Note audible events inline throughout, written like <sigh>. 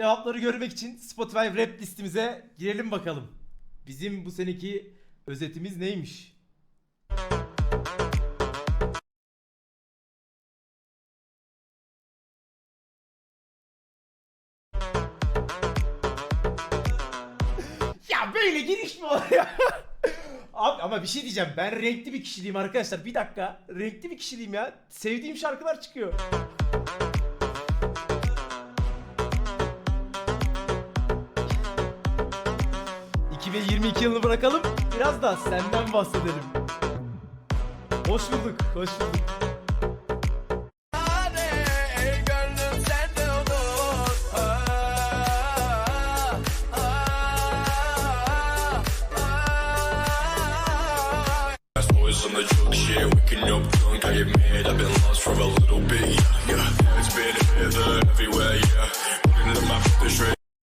Cevapları görmek için Spotify rap listemize girelim bakalım. Bizim bu seneki özetimiz neymiş? Ya böyle giriş mi olur ya? <laughs> Abi ama bir şey diyeceğim. Ben renkli bir kişiliğim arkadaşlar. Bir dakika. Renkli bir kişiliğim ya. Sevdiğim şarkılar çıkıyor. ...2022 yılını bırakalım... ...biraz da senden bahsedelim. Hoş bulduk, hoş bulduk.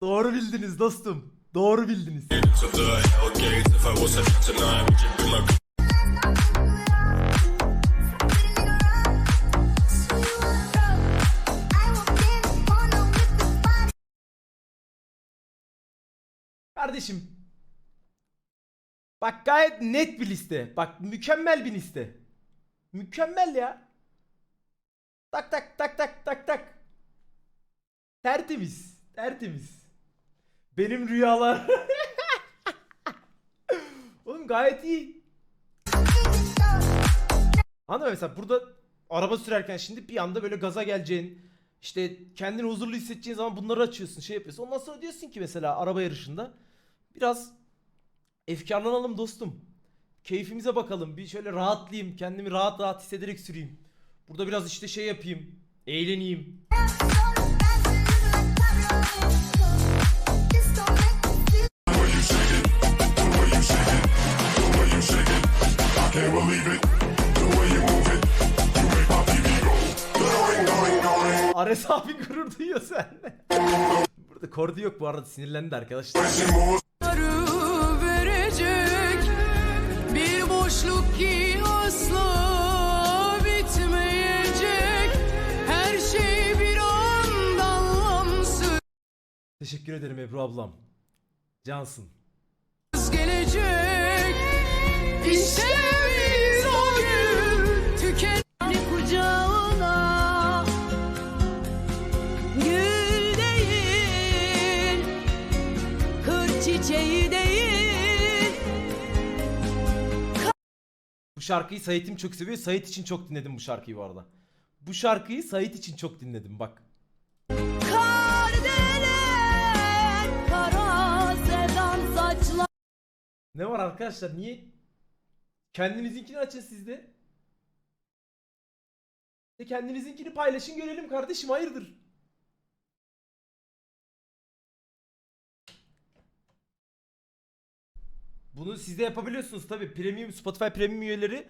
Doğru bildiniz dostum. Doğru bildiniz. Kardeşim. Bak gayet net bir liste. Bak mükemmel bir liste. Mükemmel ya. Tak tak tak tak tak tak. Tertemiz. Tertemiz. Benim rüyalar. <laughs> Oğlum gayet iyi. Anladın mı? Mesela burada araba sürerken şimdi bir anda böyle gaza geleceğin işte kendini huzurlu hissedeceğin zaman bunları açıyorsun şey yapıyorsun. Ondan sonra diyorsun ki mesela araba yarışında biraz efkarlanalım dostum. Keyfimize bakalım. Bir şöyle rahatlayayım. Kendimi rahat rahat hissederek süreyim. Burada biraz işte şey yapayım. Eğleneyim. Ares abi gurur duyuyor seninle. Burada kordu yok bu arada sinirlendi arkadaşlar. Teşekkür ederim Ebru ablam. Cansın. gelecek işte biz o gün tüken kucağına gül değil kır çiçeği değil Bu şarkıyı Sait'im çok seviyor. Sait için çok dinledim bu şarkıyı bu arada. Bu şarkıyı Sait için çok dinledim bak. Ne var arkadaşlar niye? Kendinizinkini açın sizde. De Kendinizinkini paylaşın görelim kardeşim hayırdır? Bunu siz de yapabiliyorsunuz tabi. Premium Spotify Premium üyeleri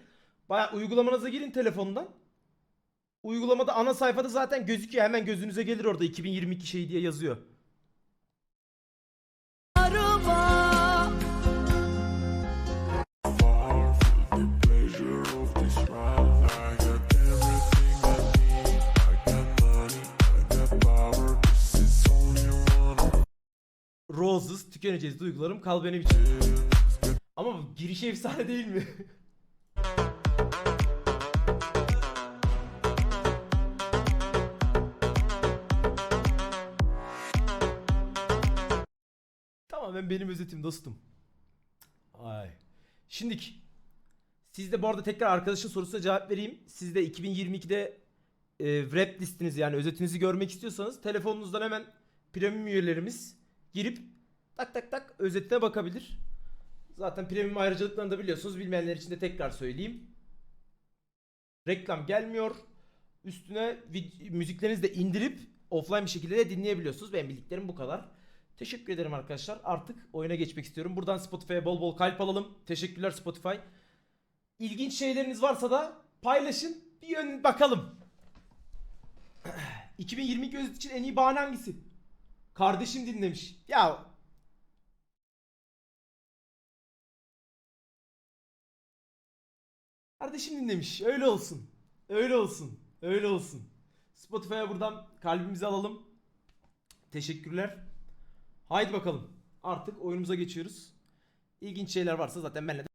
baya uygulamanıza girin telefondan. Uygulamada ana sayfada zaten gözüküyor. Hemen gözünüze gelir orada 2022 şey diye yazıyor. Tükeneceğiz duygularım kal benim için. Ama bu giriş efsane değil mi? <laughs> Tamamen benim özetim dostum. Ay. Şimdiki. Siz de bu arada tekrar arkadaşın sorusuna cevap vereyim. Siz de 2022'de e, rap listinizi yani özetinizi görmek istiyorsanız telefonunuzdan hemen premium üyelerimiz girip tak tak tak özetine bakabilir. Zaten premium ayrıcalıklarını da biliyorsunuz. Bilmeyenler için de tekrar söyleyeyim. Reklam gelmiyor. Üstüne müziklerinizi de indirip offline bir şekilde de dinleyebiliyorsunuz. Benim bildiklerim bu kadar. Teşekkür ederim arkadaşlar. Artık oyuna geçmek istiyorum. Buradan Spotify'a bol bol kalp alalım. Teşekkürler Spotify. İlginç şeyleriniz varsa da paylaşın. Bir yön bakalım. <clears throat> 2022 özet için en iyi bahane hangisi? Kardeşim dinlemiş. Ya Kardeşim dinlemiş. Öyle olsun. Öyle olsun. Öyle olsun. Spotify'a buradan kalbimizi alalım. Teşekkürler. Haydi bakalım. Artık oyunumuza geçiyoruz. İlginç şeyler varsa zaten benimle de